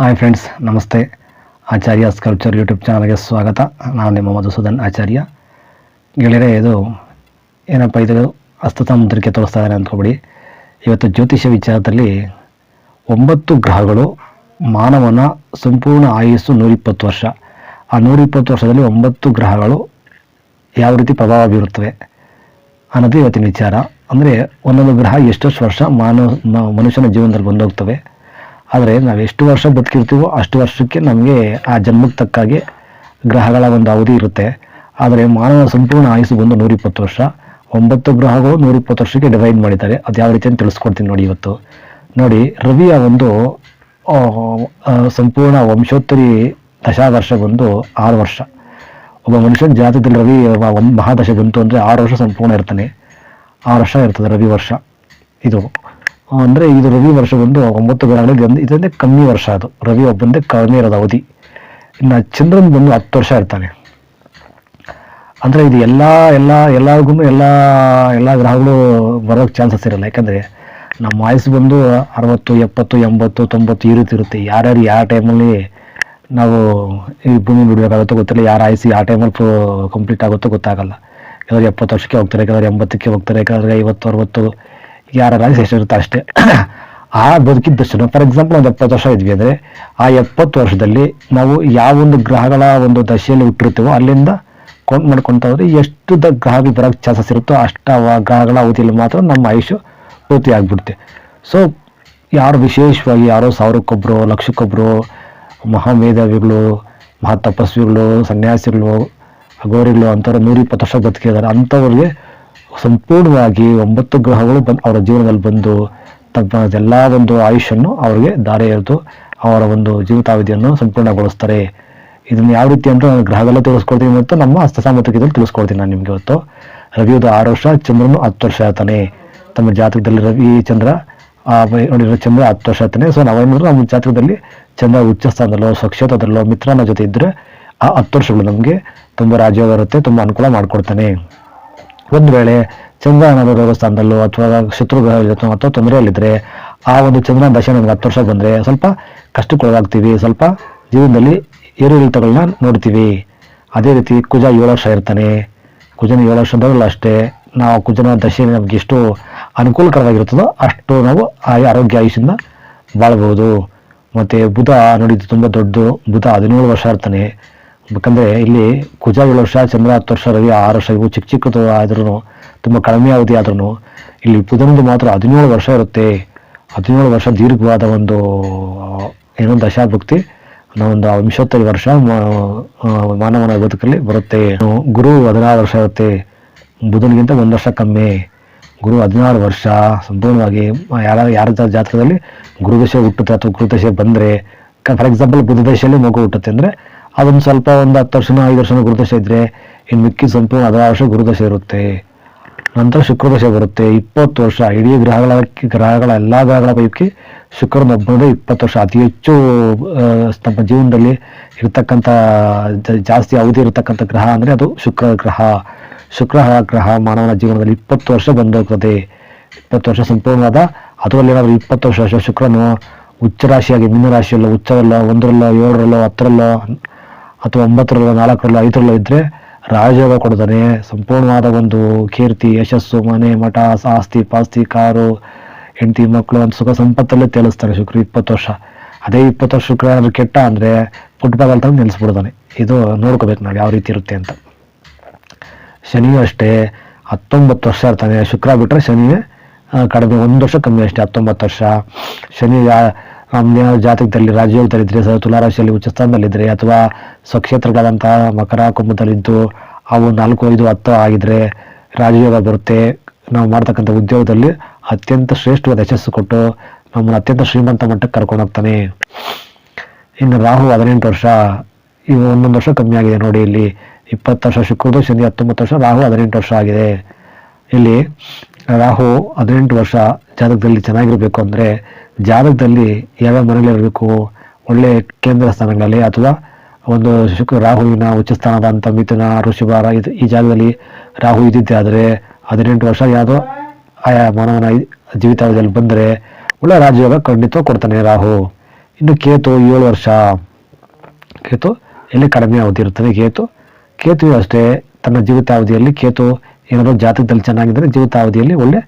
Hi friends ನಮಸ್ತೆ. ಆಚಾರ್ಯ sculpture YouTube ಚಾನಲ್ಗೆ ಸ್ವಾಗತ. ನಾನು ನಿಮ್ಮ ಮಧುಸೂದನ್ ಆಚಾರ್ಯ. ಗೆಳೆಯರೆ, ಇದು ಏನಪ್ಪ, ಇದು ಹಸ್ತತ ಮುದ್ರಿಕೆ ತೋರಿಸ್ತಾ ಇದ್ದಾರೆ ಅಂದ್ಕೊಬಿಡಿ. ಇವತ್ತು ಜ್ಯೋತಿಷ್ಯ ವಿಚಾರದಲ್ಲಿ ಒಂಬತ್ತು ಗ್ರಹಗಳು ಮಾನವನ ಸಂಪೂರ್ಣ ಆಯುಸ್ಸು ನೂರಿಪ್ಪತ್ತು ವರ್ಷ. ಆ ನೂರಿಪ್ಪತ್ತು ವರ್ಷದಲ್ಲಿ ಒಂಬತ್ತು ಗ್ರಹಗಳು ಯಾವ ರೀತಿ ಪ್ರಭಾವ ಬೀರುತ್ತವೆ ಅನ್ನೋದು ಇವತ್ತಿನ ವಿಚಾರ. ಅಂದರೆ ಒಂದೊಂದು ಗ್ರಹ ಎಷ್ಟೆಷ್ಟು ವರ್ಷ ಮಾನವ ಮನುಷ್ಯನ ಜೀವನದಲ್ಲಿ ಬಂದೋಗ್ತವೆ. ಆದರೆ ನಾವು ಎಷ್ಟು ವರ್ಷ ಬದುಕಿರ್ತೀವೋ ಅಷ್ಟು ವರ್ಷಕ್ಕೆ ನಮಗೆ ಆ ಜನ್ಮಕ್ಕೆ ತಕ್ಕಾಗೆ ಗ್ರಹಗಳ ಒಂದು ಅವಧಿ ಇರುತ್ತೆ. ಆದರೆ ಮಾನವ ಸಂಪೂರ್ಣ ಆಯುಸ್ಸು ಬಂದು ನೂರಿಪ್ಪತ್ತು ವರ್ಷ. ಒಂಬತ್ತು ಗ್ರಹಗಳು ನೂರಿಪ್ಪತ್ತು ವರ್ಷಕ್ಕೆ ಡಿವೈಡ್ ಮಾಡಿದ್ದಾರೆ. ಅದು ಯಾವ ರೀತಿ ಅಂತ ತಿಳಿಸ್ಕೊಡ್ತೀನಿ ನೋಡಿ ಇವತ್ತು. ನೋಡಿ, ರವಿಯ ಒಂದು ಸಂಪೂರ್ಣ ವಂಶೋತ್ತರಿ ದಶಾವರ್ಷ ಬಂದು ಆರು ವರ್ಷ. ಒಬ್ಬ ಮನುಷ್ಯನ ಜಾತಕದಲ್ಲಿ ರವಿ ಒಂದು ಮಹಾದಶೆ ಬಂತು ಅಂದರೆ ಆರು ವರ್ಷ ಸಂಪೂರ್ಣ ಇರ್ತಾನೆ. ಆರು ವರ್ಷ ಇರ್ತದೆ ರವಿ ವರ್ಷ. ಇದು ಅಂದರೆ ಇದು ರವಿ ವರ್ಷ ಬಂದು ಒಂಬತ್ತು ಗ್ರಹಗಳಿಗೆ ಒಂದು ಇದೊಂದೇ ಕಮ್ಮಿ ವರ್ಷ ಅದು. ರವಿ ಒಬ್ಬಂದೇ ಕಡಿಮೆ ಇರೋದು ಅವಧಿ. ಇನ್ನು ಚಂದ್ರನ್ ಬಂದು ಹತ್ತು ವರ್ಷ ಇರ್ತಾನೆ. ಅಂದರೆ ಇದು ಎಲ್ಲ ಎಲ್ಲ ಎಲ್ಲರಿಗೂ ಎಲ್ಲ ಎಲ್ಲ ಗ್ರಹಗಳು ಬರೋಕ್ಕೆ ಚಾನ್ಸಸ್ ಇರಲ್ಲ. ಯಾಕಂದರೆ ನಮ್ಮ ವಯಸ್ಸು ಬಂದು ಅರವತ್ತು, ಎಪ್ಪತ್ತು, ಎಂಬತ್ತು, ತೊಂಬತ್ತು ಈ ರೀತಿ ಇರುತ್ತೆ. ಯಾರ್ಯಾರು ಯಾವ ಟೈಮಲ್ಲಿ ನಾವು ಈ ಭೂಮಿ ಬಿಡಬೇಕಾಗುತ್ತೋ ಗೊತ್ತಿಲ್ಲ. ಯಾರು ಆಯ್ಸಿ ಆ ಟೈಮಲ್ಲಿ ಕಂಪ್ಲೀಟ್ ಆಗುತ್ತೋ ಗೊತ್ತಾಗಲ್ಲ. ಕೆಲವರು ಎಪ್ಪತ್ತು ವರ್ಷಕ್ಕೆ ಹೋಗ್ತಾರೆ, ಕೆಲವರು ಎಂಬತ್ತಕ್ಕೆ ಹೋಗ್ತಾರೆ ಯಾಕಂದ್ರೆ ಐವತ್ತು, ಅರವತ್ತು ಯಾರ ಎಷ್ಟಿರುತ್ತೆ ಅಷ್ಟೇ. ಆ ಬದುಕಿದ್ದಷ್ಟು ಫಾರ್ ಎಕ್ಸಾಂಪಲ್ ಒಂದು ಎಪ್ಪತ್ತು ವರ್ಷ ಇದ್ವಿ ಅಂದರೆ ಆ ಎಪ್ಪತ್ತು ವರ್ಷದಲ್ಲಿ ನಾವು ಯಾವ ಒಂದು ಗ್ರಹಗಳ ಒಂದು ದಶೆಯಲ್ಲಿ ಹುಟ್ಟಿರ್ತೀವೋ ಅಲ್ಲಿಂದ ಕೌಂಟ್ ಮಾಡ್ಕೊಂತ ಹೋದ್ರೆ ಎಷ್ಟು ದ ಗ್ರಹಗಳು ಬರೋಕ್ಕೆ ಚಾನ್ಸಸ್ ಇರುತ್ತೋ ಅಷ್ಟು ಗ್ರಹಗಳ ಅವಧಿಯಲ್ಲಿ ಮಾತ್ರ ನಮ್ಮ ಆಯುಷ್ಯ ಪೂರ್ತಿ ಆಗ್ಬಿಡುತ್ತೆ. ಸೊ ಯಾರು ವಿಶೇಷವಾಗಿ ಯಾರೋ ಸಾವಿರಕ್ಕೊಬ್ಬರು ಲಕ್ಷಕ್ಕೊಬ್ಬರು ಮಹಾಮೇಧಾವಿಗಳು ಮಹಾ ತಪಸ್ವಿಗಳು ಸನ್ಯಾಸಿಗಳು ಗೌರಿಗಳು ಅಂಥವ್ರು ನೂರಿಪ್ಪತ್ತು ವರ್ಷ ಬದುಕಿದ್ದಾರೆ. ಅಂಥವ್ರಿಗೆ ಸಂಪೂರ್ಣವಾಗಿ ಒಂಬತ್ತು ಗ್ರಹಗಳು ಬಂದು ಅವರ ಜೀವನದಲ್ಲಿ ಬಂದು ಎಲ್ಲ ಒಂದು ಆಯುಷ್ಯನ್ನು ಅವರಿಗೆ ದಾರಿ ಎರೆದು ಅವರ ಒಂದು ಜೀವಿತಾವಧಿಯನ್ನು ಸಂಪೂರ್ಣಗೊಳಿಸ್ತಾರೆ. ಇದನ್ನು ಯಾವ ರೀತಿ ಅಂತ ನಾನು ಗ್ರಹಗಳೆಲ್ಲ ತಿಳಿಸ್ಕೊಡ್ತೀನಿ ಮತ್ತು ನಮ್ಮ ಹಸ್ತಸಾಮರ್ಥ್ಯದಲ್ಲಿ ತಿಳಿಸ್ಕೊಡ್ತೀನಿ ನಾನು ನಿಮಗೆ ಇವತ್ತು. ರವಿಯುದ ಆರು ವರ್ಷ, ಚಂದ್ರನು ಹತ್ತು ವರ್ಷ ಆತಾನೆ. ತಮ್ಮ ಜಾತಕದಲ್ಲಿ ರವಿ, ಚಂದ್ರ ನೋಡಿರೋ ಚಂದ್ರ ಹತ್ತು ವರ್ಷ ಆತಾನೆ. ಸೊ ನಾವೇನಾದ್ರು ನಮ್ಮ ಜಾತಕದಲ್ಲಿ ಚಂದ್ರ ಉಚ್ಚ ಸ್ಥಾನದಲ್ಲೋ ಸ್ವಕ್ಷೇತ್ರದಲ್ಲೋ ಮಿತ್ರನ ಜೊತೆ ಇದ್ದರೆ ಆ ಹತ್ತು ವರ್ಷಗಳು ನಮಗೆ ತುಂಬ ರಾಜ್ಯ ಬರುತ್ತೆ ತುಂಬ ಅನುಕೂಲ ಮಾಡಿಕೊಡ್ತಾನೆ. ಒಂದು ವೇಳೆ ಚಂದ್ರ ದೇವಸ್ಥಾನದಲ್ಲೋ ಅಥವಾ ಶತ್ರು ಗ್ರಹ ಅಥವಾ ಅಥವಾ ತೊಂದರೆಯಲ್ಲಿದ್ದರೆ ಆ ಒಂದು ಚಂದ್ರನ ದಶೆ ನಮ್ಗೆ ಹತ್ತು ವರ್ಷ ಬಂದರೆ ಸ್ವಲ್ಪ ಕಷ್ಟಕ್ಕೊಳಗಾಗ್ತೀವಿ, ಸ್ವಲ್ಪ ಜೀವನದಲ್ಲಿ ಏರಿಳಿತಗಳನ್ನ ನೋಡ್ತೀವಿ. ಅದೇ ರೀತಿ ಕುಜ ಏಳು ವರ್ಷ ಇರ್ತಾನೆ. ಕುಜನ ಏಳು ವರ್ಷ ಅಂದ್ರಲ್ಲ ಅಷ್ಟೇ, ನಾವು ಕುಜನ ದಶೆ ನಮ್ಗೆ ಎಷ್ಟು ಅನುಕೂಲಕರವಾಗಿರುತ್ತದೋ ಅಷ್ಟು ನಾವು ಆ ಆರೋಗ್ಯ ಆಯುಷಿಂದ ಬಾಳ್ಬೋದು ಮತ್ತು ಬುಧ ನೋಡಿದ್ದು ತುಂಬ ದೊಡ್ಡದು. ಬುಧ ಹದಿನೇಳು ವರ್ಷ ಇರ್ತಾನೆ. ಯಾಕಂದರೆ ಇಲ್ಲಿ ಕುಜ ಏಳು ವರ್ಷ ಚಂದ್ರ ಹತ್ತು ವರ್ಷ ರವಿ, ಆರು ವರ್ಷ ಇವು ಚಿಕ್ಕ ಚಿಕ್ಕದು ಆದ್ರೂ ತುಂಬ ಕಡಿಮೆ ಅವಧಿ ಆದ್ರೂ ಇಲ್ಲಿ ಬುಧನದು ಮಾತ್ರ ಹದಿನೇಳು ವರ್ಷ ಇರುತ್ತೆ. ಹದಿನೇಳು ವರ್ಷ ದೀರ್ಘವಾದ ಒಂದು, ಏನೋ ದಶಾಭಕ್ತಿ ಒಂದು ವಿಂಶತ್ತೈದು ವರ್ಷ ಮಾನವನ ಬದುಕಲ್ಲಿ ಬರುತ್ತೆ. ಗುರು ಹದಿನಾರು ವರ್ಷ ಇರುತ್ತೆ. ಬುಧನಿಗಿಂತ ಒಂದು ವರ್ಷ ಕಮ್ಮಿ. ಗುರು ಹದಿನಾರು ವರ್ಷ, ಸಂಪೂರ್ಣವಾಗಿ ಯಾರ ಯಾರ ಜಾತ್ರದಲ್ಲಿ ಗುರುದಶೆ ಹುಟ್ಟುತ್ತೆ ಅಥವಾ ಗುರುದಶೆ ಬಂದರೆ ಫಾರ್ ಎಕ್ಸಾಂಪಲ್ ಬುಧದಶೆಯಲ್ಲಿ ಮಗು ಹುಟ್ಟುತ್ತೆ ಅಂದರೆ ಅದೊಂದು ಸ್ವಲ್ಪ ಒಂದು ಹತ್ತು ವರ್ಷನೋ ಐದು ವರ್ಷನೋ ಗುರುದಶೆ ಇದ್ದರೆ ಇನ್ನು ಮಿಕ್ಕಿ ಸಂಪೂರ್ಣ ಹದಿನಾರು ವರ್ಷ ಗುರುದಶೆ ಇರುತ್ತೆ. ನಂತರ ಶುಕ್ರದಶೆ ಬರುತ್ತೆ. ಇಪ್ಪತ್ತು ವರ್ಷ, ಇಡೀ ಗ್ರಹಗಳ ಗ್ರಹಗಳ ಎಲ್ಲ ಗ್ರಹಗಳ ಪೈಕಿ ಶುಕ್ರನ ಒಬ್ಬನದೇ ಇಪ್ಪತ್ತು ವರ್ಷ. ಅತಿ ಹೆಚ್ಚು ನಮ್ಮ ಜೀವನದಲ್ಲಿ ಇರತಕ್ಕಂಥ ಜಾಸ್ತಿ ಅವಧಿ ಇರತಕ್ಕಂಥ ಗ್ರಹ ಅಂದರೆ ಅದು ಶುಕ್ರ ಗ್ರಹ. ಶುಕ್ರ ಗ್ರಹ ಮಾನವನ ಜೀವನದಲ್ಲಿ ಇಪ್ಪತ್ತು ವರ್ಷ ಬಂದೋಗ್ತದೆ ಇಪ್ಪತ್ತು ವರ್ಷ ಸಂಪೂರ್ಣವಾದ, ಅದರಲ್ಲಿ ಏನಾದರೂ ಇಪ್ಪತ್ತು ವರ್ಷ ಶುಕ್ರನು ಉಚ್ಚ ರಾಶಿಯಾಗಿ ಮೀನ ರಾಶಿಯಲ್ಲೋ, ಉಚ್ಚರಲ್ಲೋ, ಒಂದರಲ್ಲೋ, ಏಳರಲ್ಲೋ, ಹತ್ತರಲ್ಲೋ ಅಥವಾ ಒಂಬತ್ತರಲ್ಲೋ, ನಾಲ್ಕರಲ್ಲೋ, ಐದರಲ್ಲೋ ಇದ್ದರೆ ರಾಜಯೋಗ ಕೊಡ್ತಾನೆ ಸಂಪೂರ್ಣವಾದ ಒಂದು ಕೀರ್ತಿ, ಯಶಸ್ಸು, ಮನೆ, ಮಠ, ಆಸ್ತಿ, ಪಾಸ್ತಿ, ಕಾರು, ಹೆಂಡತಿ, ಮಕ್ಕಳು, ಒಂದು ಸುಖ ಸಂಪತ್ತಲ್ಲೇ ತೇಲಿಸ್ತಾರೆ ಶುಕ್ರ ಇಪ್ಪತ್ತು ವರ್ಷ. ಅದೇ ಇಪ್ಪತ್ತು ವರ್ಷ ಶುಕ್ರ ಏನಾದ್ರು ಕೆಟ್ಟ ಅಂದರೆ ಫುಟ್ಬಾಲ್ ತಂದು ನಿಲ್ಲಿಸ್ಬಿಡ್ತಾನೆ ಇದು ನೋಡ್ಕೋಬೇಕು ನಾವು ಯಾವ ರೀತಿ ಇರುತ್ತೆ ಅಂತ. ಶನಿಯೂ ಅಷ್ಟೇ, ಹತ್ತೊಂಬತ್ತು ವರ್ಷ ಇರ್ತಾನೆ. ಶುಕ್ರ ಬಿಟ್ಟರೆ ಶನಿಯೇ ಕಡಿಮೆ, ಒಂದು ವರ್ಷ ಕಮ್ಮಿ ಅಷ್ಟೇ, ಹತ್ತೊಂಬತ್ತು ವರ್ಷ. ಶನಿ ಏನಾದ್ರು ಜಾತಕದಲ್ಲಿ ರಾಜಯೋಗದಲ್ಲಿದ್ದರೆ ಸ ತುಲಾರಾಶಿಯಲ್ಲಿ ಉಚ್ಚ ಸ್ಥಾನದಲ್ಲಿದ್ದರೆ ಅಥವಾ ಸ್ವಕ್ಷೇತ್ರಗಳಾದಂತಹ ಮಕರ ಕುಂಭದಲ್ಲಿದ್ದು ಅವು ನಾಲ್ಕು, ಐದು, ಹತ್ತು ಆಗಿದ್ರೆ ರಾಜಯೋಗ ಬರುತ್ತೆ. ನಾವು ಮಾಡ್ತಕ್ಕಂಥ ಉದ್ಯೋಗದಲ್ಲಿ ಅತ್ಯಂತ ಶ್ರೇಷ್ಠವಾದ ಯಶಸ್ಸು ಕೊಟ್ಟು ನಮ್ಮನ್ನು ಅತ್ಯಂತ ಶ್ರೀಮಂತ ಮಟ್ಟಕ್ಕೆ ಕರ್ಕೊಂಡು ಹೋಗ್ತಾನೆ. ಇನ್ನು ರಾಹು ಹದಿನೆಂಟು ವರ್ಷ, ಇವು ಒಂದೊಂದು ವರ್ಷ ಕಮ್ಮಿ ಆಗಿದೆ ನೋಡಿ ಇಲ್ಲಿ. ಇಪ್ಪತ್ತು ವರ್ಷ ಶುಕ್ರದು ಶನಿ ಹತ್ತೊಂಬತ್ತು ವರ್ಷ, ರಾಹು ಹದಿನೆಂಟು ವರ್ಷ ಆಗಿದೆ. ಇಲ್ಲಿ ರಾಹು ಹದಿನೆಂಟು ವರ್ಷ ಜಾತಕದಲ್ಲಿ ಚೆನ್ನಾಗಿರಬೇಕು ಅಂದರೆ ಜಾತಕದಲ್ಲಿ ಯಾವ್ಯಾವ ಮನೆಗಳಿರಬೇಕು ಒಳ್ಳೆ ಕೇಂದ್ರ ಸ್ಥಾನಗಳಲ್ಲಿ ಅಥವಾ ಒಂದು ಶುಕ್ರ ರಾಹುವಿನ ಉಚ್ಚ ಸ್ಥಾನದಂಥ ಮಿಥುನ ಋಷಿಭಾರ ಇದು ಈ ಜಾಗದಲ್ಲಿ ರಾಹು ಇದ್ದಿದ್ದೆ ಆದರೆ ಹದಿನೆಂಟು ವರ್ಷ ಯಾವುದೋ ಆಯಾ ಮಾನವನ ಜೀವಿತಾವಧಿಯಲ್ಲಿ ಬಂದರೆ ಒಳ್ಳೆ ರಾಜಯೋಗ ಖಂಡಿತ ಕೊಡ್ತಾನೆ ರಾಹು. ಇನ್ನು ಕೇತು ಏಳು ವರ್ಷ. ಕೇತು ಎಲ್ಲಿ ಕಡಿಮೆ ಅವಧಿ ಇರುತ್ತದೆ? ಕೇತು ಕೇತು ಅಷ್ಟೇ. ತನ್ನ ಜೀವಿತಾವಧಿಯಲ್ಲಿ ಕೇತು ಏನಾದರೂ ಜಾತಕದಲ್ಲಿ ಚೆನ್ನಾಗಿದ್ದರೆ ಜೀವಿತಾವಧಿಯಲ್ಲಿ ಒಳ್ಳೆ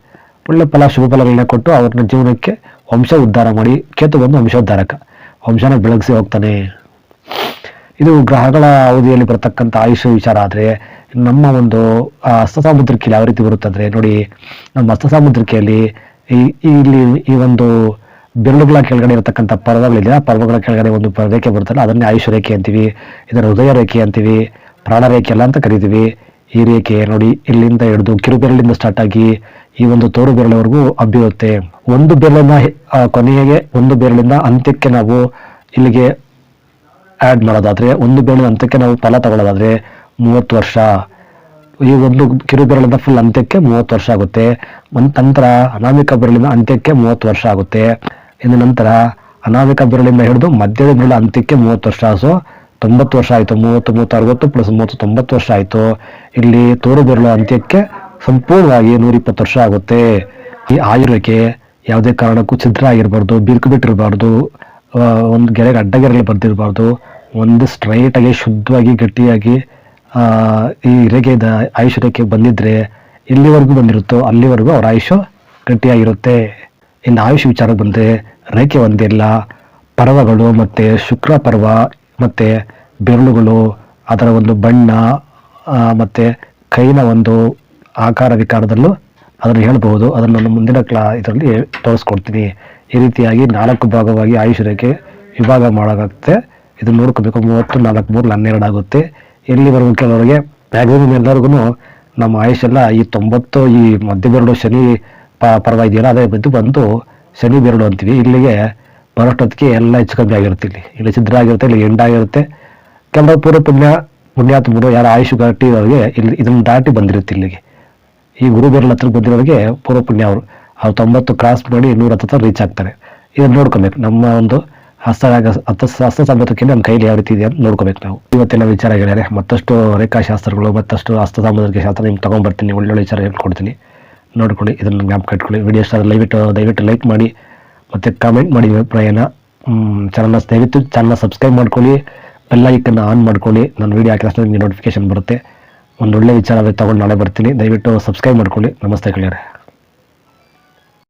ಒಳ್ಳೆ ಫಲ ಶುಭ ಫಲಗಳನ್ನ ಕೊಟ್ಟು ಅವ್ರನ್ನ ಜೀವನಕ್ಕೆ ವಂಶ ಉದ್ಧಾರ ಮಾಡಿ ಕೇತು ಬಂದು ವಂಶೋದ್ಧಾರಕ ವಂಶನ ಬೆಳಗಿಸಿ ಹೋಗ್ತಾನೆ. ಇದು ಗ್ರಹಗಳ ಅವಧಿಯಲ್ಲಿ ಬರತಕ್ಕಂಥ ಆಯುಷ್ಯ ವಿಚಾರ ಆದರೆ ನಮ್ಮ ಒಂದು ಆ, ಹಸ್ತ ಯಾವ ರೀತಿ ಬರುತ್ತಂದ್ರೆ ನೋಡಿ ನಮ್ಮ ಹಸ್ತಸಾಮುದ್ರಿಕೆಯಲ್ಲಿ ಈ ಇಲ್ಲಿ ಈ ಒಂದು ಬೆರಳುಗಳ ಕೆಳಗಡೆ ಇರತಕ್ಕಂಥ ಪರ್ವಗಳಿದೆ. ಆ ಪರ್ವಗಳ ಕೆಳಗಡೆ ಒಂದು ರೇಖೆ ಬರುತ್ತಲ್ಲ ಅದನ್ನೇ ಆಯುಷ ರೇಖೆ ಅಂತೀವಿ ಇದರ ಹೃದಯ ರೇಖೆ ಅಂತೀವಿ ಪ್ರಾಣ ರೇಖೆ ಎಲ್ಲ ಅಂತ ಕರಿತೀವಿ. ಈ ರೇಖೆ ನೋಡಿ ಇಲ್ಲಿಂದ ಹಿಡಿದು ಕಿರುಬೆರಳಿಂದ ಸ್ಟಾರ್ಟ್ ಆಗಿ ಈ ಒಂದು ತೋರು ಬೆರಳವರೆಗೂ ಹಬ್ಬಿರುತ್ತೆ. ಒಂದು ಬೆರಳಿನ ಹೆ- ಕೊನೆಗೆ ಒಂದು ಬೆರಳಿಂದ ಅಂತ್ಯಕ್ಕೆ ನಾವು ಇಲ್ಲಿಗೆ ಆ್ಯಡ್ ಮಾಡೋದಾದ್ರೆ, ಒಂದು ಬೆರಳಿನ ಅಂತ್ಯಕ್ಕೆ ನಾವು ಫಲ ತಗೊಳ್ಳೋದಾದ್ರೆ ಮೂವತ್ತು ವರ್ಷ. ಈ ಒಂದು ಕಿರು ಫುಲ್ ಅಂತ್ಯಕ್ಕೆ ಮೂವತ್ತು ವರ್ಷ ಆಗುತ್ತೆ. ಒಂದು ನಂತರ ಅನಾಮಿಕ ಬೆರಳಿನ ಅಂತ್ಯಕ್ಕೆ ಮೂವತ್ತು ವರ್ಷ ಆಗುತ್ತೆ. ಇನ್ನು ನಂತರ ಅನಾಮಿಕ ಬೆರಳಿಂದ ಹಿಡಿದು ಮಧ್ಯದ ಬೆರಳ ಅಂತ್ಯಕ್ಕೆ ಮೂವತ್ತು ವರ್ಷ. ಸೊ ತೊಂಬತ್ತು ವರ್ಷ ಆಯಿತು, ಮೂವತ್ತು ಮೂವತ್ತು, ಅರವತ್ತು ಪ್ಲಸ್ ಮೂವತ್ತು, ತೊಂಬತ್ತು ವರ್ಷ ಆಯಿತು. ಇಲ್ಲಿ ತೋರು ಅಂತ್ಯಕ್ಕೆ ಸಂಪೂರ್ಣವಾಗಿ ನೂರಿಪ್ಪತ್ತು ವರ್ಷ ಆಗುತ್ತೆ. ಈ ಆಯುರ್ವೇಕೆ ಯಾವುದೇ ಕಾರಣಕ್ಕೂ ಛಿದ್ರ ಆಗಿರಬಾರ್ದು ಬಿರುಕು ಬಿಟ್ಟಿರಬಾರ್ದು ಒಂದು ಗೆರೆಗೆ ಅಡ್ಡಗೆರೆಗಳು ಬರ್ದಿರಬಾರ್ದು. ಒಂದು ಸ್ಟ್ರೈಟ್ ಆಗಿ, ಶುದ್ಧವಾಗಿ, ಗಟ್ಟಿಯಾಗಿ ಈ ರೇಖೆದ ಆಯುಷ್ ರೇಖೆ ಬಂದಿದ್ರೆ ಇಲ್ಲಿವರೆಗೂ ಬಂದಿರುತ್ತೋ, ಅಲ್ಲಿವರೆಗೂ ಅವರ ಆಯುಷು ಗಟ್ಟಿಯಾಗಿರುತ್ತೆ. ಇನ್ನು ಆಯುಷ್ ವಿಚಾರ ಬಂದರೆ ರೇಖೆ ಒಂದಿಲ್ಲ ಪರ್ವಗಳು ಮತ್ತು ಶುಕ್ರ ಪರ್ವ ಮತ್ತು ಬೆರಳುಗಳು, ಅದರ ಒಂದು ಬಣ್ಣ ಮತ್ತು ಕೈನ ಒಂದು ಆಕಾರ ವಿಕಾರದಲ್ಲೂ ಅದನ್ನು ಹೇಳಬಹುದು. ಅದನ್ನು ನಾನು ಮುಂದಿನ ಕ್ಲಾ, ಇದರಲ್ಲಿ ತೋರಿಸ್ಕೊಡ್ತೀನಿ. ಈ ರೀತಿಯಾಗಿ ನಾಲ್ಕು ಭಾಗವಾಗಿ ಆಯುಷ್ ವಿಭಾಗ ಮಾಡೋಕ್ಕಾಗುತ್ತೆ ಇದು ನೋಡ್ಕೋಬೇಕು. ಮೂವತ್ತು, ನಾಲ್ಕು, ಮೂರು, ಹನ್ನೆರಡು ಆಗುತ್ತೆ. ಎಲ್ಲಿವರೆಗೂ ಕೆಲವರಿಗೆ ಮ್ಯಾಕ್ಸಿಮಮ್ ಎಲ್ಲರಿಗೂ ನಮ್ಮ ಆಯುಷೆಲ್ಲ ಈ ತೊಂಬತ್ತು, ಈ ಮಧ್ಯ ಬೆರಡು ಶನಿ ಪ ಇದೆಯಲ್ಲ, ಅದೇ ಇದು ಬಂದು ಶನಿ ಬೆರಡು ಅಂತೀವಿ. ಇಲ್ಲಿಗೆ ಬರೋಷ್ಟೊತ್ತಿಗೆ ಎಲ್ಲ ಹೆಚ್ಚು ಕಮ್ಮಿ ಆಗಿರುತ್ತೆ ಇಲ್ಲಿ. ಇಲ್ಲಿ ಛಿದ್ರ ಆಗಿರುತ್ತೆ, ಇಲ್ಲಿ ಎಂಡ್ ಆಗಿರುತ್ತೆ. ಕೆಲವು ಪೂರ್ವ ಪುಣ್ಯ ಪುಣ್ಯಾತ್ಮರು ಯಾರು ಆಯುಷ್ ಗಟ್ಟಿ ಅವರಿಗೆ ಇಲ್ಲಿ ಇದನ್ನು ದಾಟಿ ಬಂದಿರುತ್ತೆ ಇಲ್ಲಿಗೆ. ಈ ಗುರು ಹತ್ರ ಬಂದಿರೋರಿಗೆ ಪೂರ್ವ ಪುಣ್ಯ ಅವರು. ಅವ್ರು ತೊಂಬತ್ತು ಕ್ರಾಸ್ ಮಾಡಿ ನೂರ ಹತ್ರ ರೀಚ್ ಆಗ್ತಾರೆ. ಇದನ್ನ ನೋಡ್ಕೊಬೇಕು. ನಮ್ಮ ಒಂದು ಹಸ್ತ ಹಸ್ತ ಹಸ್ತ ಸಾಮರ್ಥ್ಯಕ್ಕೆ ನಮ್ಮ ಕೈಲಿ ಯಾವ ರೀತಿ ಇದೆ ಅಂತ ನೋಡ್ಕೋಬೇಕು ನಾವು. ಇವತ್ತೆಲ್ಲ ವಿಚಾರ ಹೇಳಿದರೆ ಮತ್ತಷ್ಟು ರೇಖಾಶಾಸ್ತ್ರಗಳು, ಮತ್ತಷ್ಟು ಹಸ್ತ ಸಾಮುದ್ರಿಕ ಶಾಸ್ತ್ರ ನಿಮ್ಗೆ ತೊಗೊಂಡ್ಬರ್ತೀನಿ ಒಳ್ಳೊಳ್ಳೆ ವಿಚಾರ ಹೇಳ್ಕೊಡ್ತೀನಿ ನೋಡ್ಕೊಳ್ಳಿ, ಇದನ್ನು ಜ್ಞಾಪಕ ಇಟ್ಕೊಳ್ಳಿ. ವಿಡಿಯೋ ಇಷ್ಟ ದಯವಿಟ್ಟು ದಯವಿಟ್ಟು ಲೈಕ್ ಮಾಡಿ. ಮತ್ತು ಕಾಮೆಂಟ್ ಮಾಡಿ ಅಭಿಪ್ರಾಯನ ಚಾನಲ್ನ ದಯವಿಟ್ಟು ಚಾನಲ್ನ ಸಬ್ಸ್ಕ್ರೈಬ್ ಮಾಡ್ಕೊಳ್ಳಿ ಬೆಲ್ ಐಕನ್ನ ಆನ್ ಮಾಡ್ಕೊಳ್ಳಿ, ನಾನು ವೀಡಿಯೋ ಹಾಕಿದ ನಿಮಗೆ ನೋಟಿಫಿಕೇಶನ್ ಬರುತ್ತೆ. ಒಂದು ಒಳ್ಳೆ ವಿಚಾರ ತೊಗೊಂಡು ನಾಳೆ ಬರ್ತೀನಿ. ದಯವಿಟ್ಟು ಸಬ್ಸ್ಕ್ರೈಬ್ ಮಾಡ್ಕೊಳ್ಳಿ. ನಮಸ್ತೆ ಗೆಳೆಯರೆ